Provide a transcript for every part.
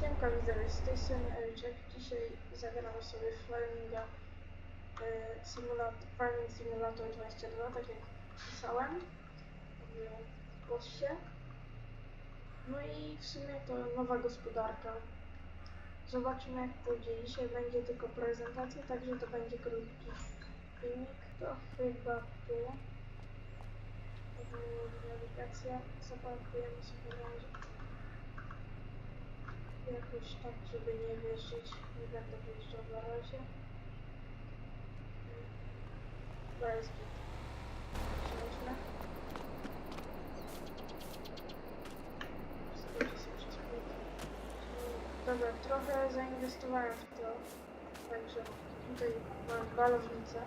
Siemka widzowie, z tej strony Elczek. Dzisiaj zagramy sobie w Farminga e, Simulator, Farming Simulator 22, tak jak pisałem w poście. No i w sumie to nowa gospodarka. Zobaczymy jak pójdzie. Dzisiaj będzie tylko prezentacja, także to będzie krótki filmik. To chyba tu. Nawigacja. Zaparkujemy sobie na razie jakoś tak, żeby nie wjeżdżać, nie będę wjeżdżał na razie. To jest git. Przejdźmy. Dobra, trochę zainwestowałem w to, także tutaj mam balownicę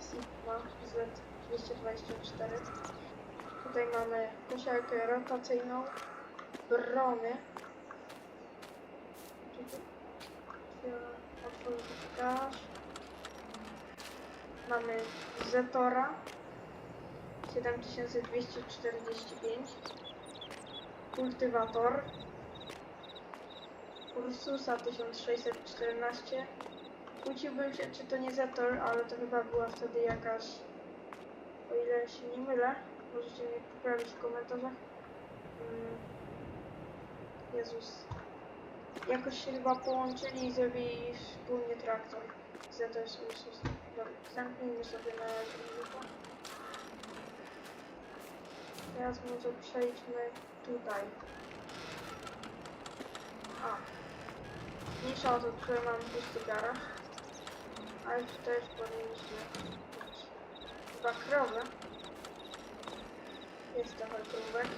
Sigma Z224. Tutaj mamy kosiarkę rotacyjną, brony, gaz. Mamy Zetora. 7245 Kultywator. Ursusa 1614 Kłóciłbym się czy to nie Zetor, ale to chyba była wtedy jakaś o ile się nie mylę możecie mnie poprawić w komentarzach. Mm. Jezus jakoś się chyba połączyli i zrobili wspólnie traktor. Za to jest Ursus. Zamknijmy sobie na razie. Teraz może przejdźmy tutaj. A. Mniejsza o to, tutaj mam pusty garaż. Ale tutaj już powinniśmy mieć chyba krowę. Jest trochę krówek.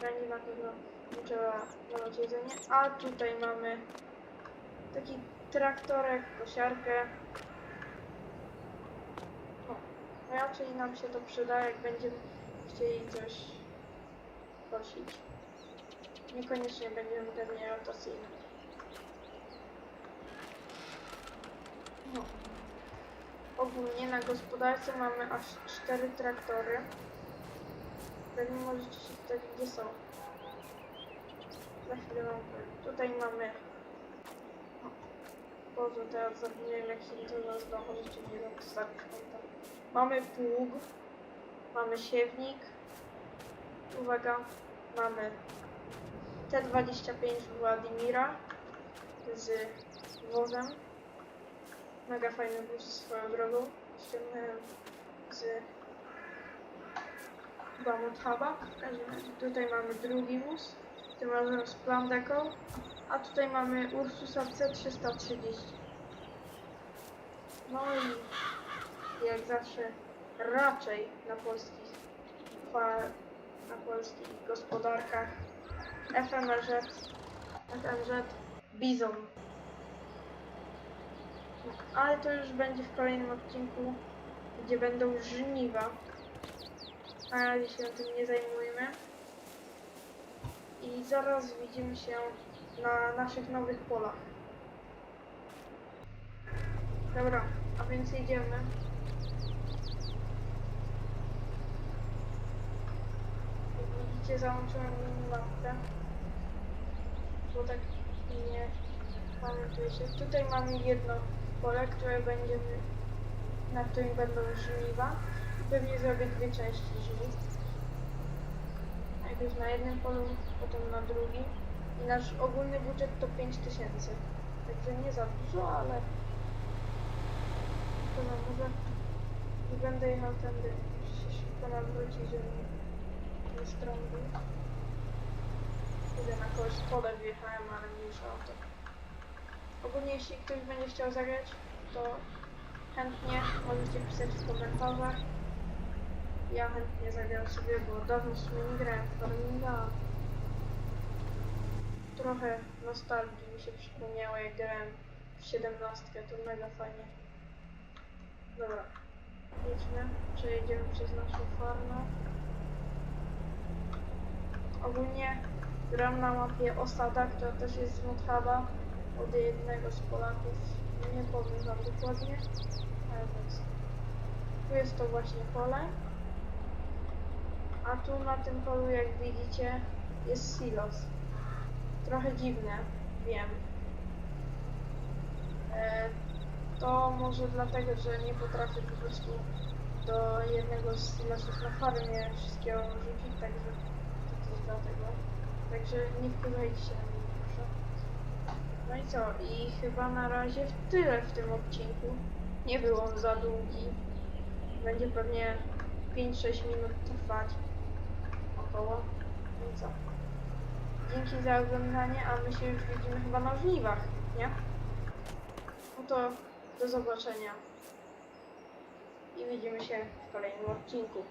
Pani na pewno trzeba dawać jedzenie. A tutaj mamy taki traktorek, kosiarkę. O, raczej nam się to przyda, jak będziemy chcieli coś kosić. Niekoniecznie będziemy pewnie rotacyjny. No. Ogólnie na gospodarce mamy aż cztery traktory. Pewnie możecie się pytać, gdzie są. Za chwilę wam. Tutaj mamy... Boże, teraz zapomniałem jak się to nazywa, możecie w komentarzu. Mamy pług, mamy siewnik. Uwaga, mamy T25 Władimira z wozem. Mega fajny wóz swoją drogą. Ściągnąłem z Każdym razie tutaj mamy drugi wóz tym razem z Plandeką, a tutaj mamy Ursusa C330. No i jak zawsze raczej na polskich na polskich gospodarkach FMZ, FMZ Bizon. Ale to już będzie w kolejnym odcinku, gdzie będą żniwa. Na razie się tym nie zajmujemy i zaraz widzimy się na naszych nowych polach. Dobra, a więc jedziemy. Jak widzicie, załączyłem minimapkę, bo tak nie pamiętuję się. Tutaj mamy jedno pole, które będziemy, na którym będą żniwa. Pewnie zrobię dwie części żniw najpierw na jednym polu, potem na drugim. I nasz ogólny budżet to 5000. Także nie za dużo, ale to na może nie będę jechał tędy. Muszę się szybko nawrócić, żeby nie strąbił. Kurde, na kogoś pole wjechałem, ale mniejsza o to. Ogólnie jeśli ktoś będzie chciał zagrać, to chętnie możecie pisać w komentarzach. Ja chętnie zagram sobie, bo dawno w sumie nie grałem w Farminga. Trochę nostalgii mi się przypomniało, jak grałem w 17, to mega fajnie. Dobra, jedźmy, przejedziemy przez naszą farmę. Ogólnie gram na mapie Osada, która też jest z Muthuba, od jednego z Polaków. Nie powiem wam dokładnie, ale więc tu jest to właśnie pole. A tu na tym polu, jak widzicie, jest silos. trochę dziwne, wiem. E, to może dlatego, że nie potrafię po prostu do jednego z silosów na farmie wszystkiego rzucić, także to jest dlatego. Także nie wpływajcie się na mnie, proszę. No i co? I chyba na razie tyle w tym odcinku. Nie był on za długi. Będzie pewnie 5-6 minut trwać. No i co? Dzięki za oglądanie, a my się już widzimy chyba na żniwach, nie? No to do zobaczenia. I widzimy się w kolejnym odcinku.